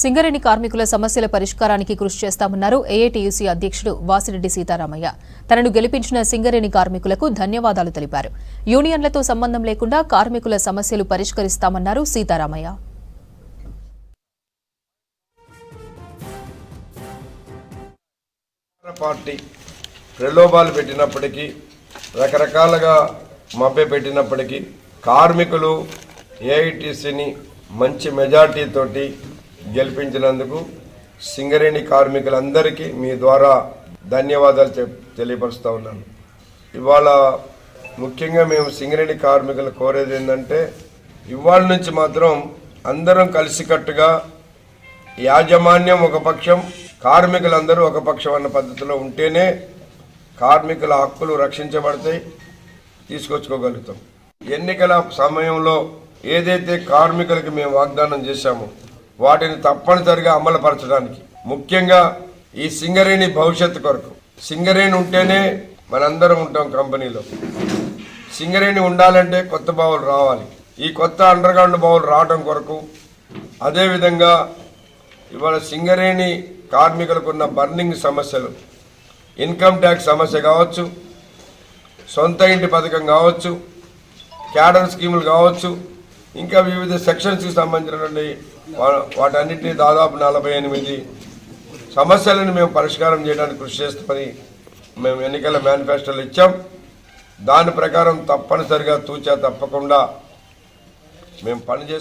సింగరేణి కార్మికుల సమస్యల పరిష్కారానికి కృషి చేస్తామన్నారు ఏఐటీయూసీ అధ్యక్షుడు వాసిరెడ్డి సీతారామయ్య. తనను గెలిపించిన సింగరేణి కార్మికులకు ధన్యవాదాలు తెలిపారు. యూనియన్లతో సంబంధం లేకుండా కార్మికుల సమస్యలు పరిష్కరిస్తామన్నారు సీతారామయ్య. పార్టీ ప్రలోభాలు పెట్టినప్పటికీ రకరకాలుగా మభ్య పెట్టినప్పటికీ కార్మికులు ఏఐటీసీని మంచి మెజార్టీతోటి గెలిపించినందుకు సింగరేణి కార్మికులందరికీ మీ ద్వారా ధన్యవాదాలు తెలియపరుస్తూ ఉన్నాను. ఇవాళ ముఖ్యంగా మేము సింగరేణి కార్మికులు కోరేది ఏంటంటే ఇవాళ నుంచి మాత్రం అందరం కలిసికట్టుగా యాజమాన్యం ఒక పక్షం కార్మికులందరూ ఒక పక్షం అన్న పద్ధతిలో ఉంటేనే కార్మికుల హక్కులు రక్షించబడతాయి తీసుకొచ్చుకోగలుగుతాం. ఎన్నికల సమయంలో ఏదైతే కార్మికులకు మేము వాగ్దానం చేశామో వాటిని తప్పనిసరిగా అమలుపరచడానికి. ముఖ్యంగా ఈ సింగరేణి భవిష్యత్తు కొరకు. సింగరేణి ఉంటేనే మనందరం ఉంటాం కంపెనీలో. సింగరేణి ఉండాలంటే కొత్త బావులు రావాలి. ఈ కొత్త అండర్ గ్రౌండ్ బావులు రావడం కొరకు అదేవిధంగా ఇవాళ సింగరేణి కార్మికులకు ఉన్న బర్నింగ్ సమస్యలు ఇన్కమ్ ట్యాక్స్ సమస్య కావచ్చు సొంత ఇంటి పథకం కావచ్చు క్యాడర్ స్కీములు కావచ్చు ఇంకా వివిధ సెక్షన్స్కి సంబంధించినటువంటి వా- దాదాపు నలభై ఎనిమిది సమస్యలను మేము పరిష్కారం చేయడానికి కృషి చేస్తామని మేము ఎన్నికల మేనిఫెస్టోలు ఇచ్చాం. దాని ప్రకారం తప్పనిసరిగా తూచా తప్పకుండా మేము పనిచేస్తాం.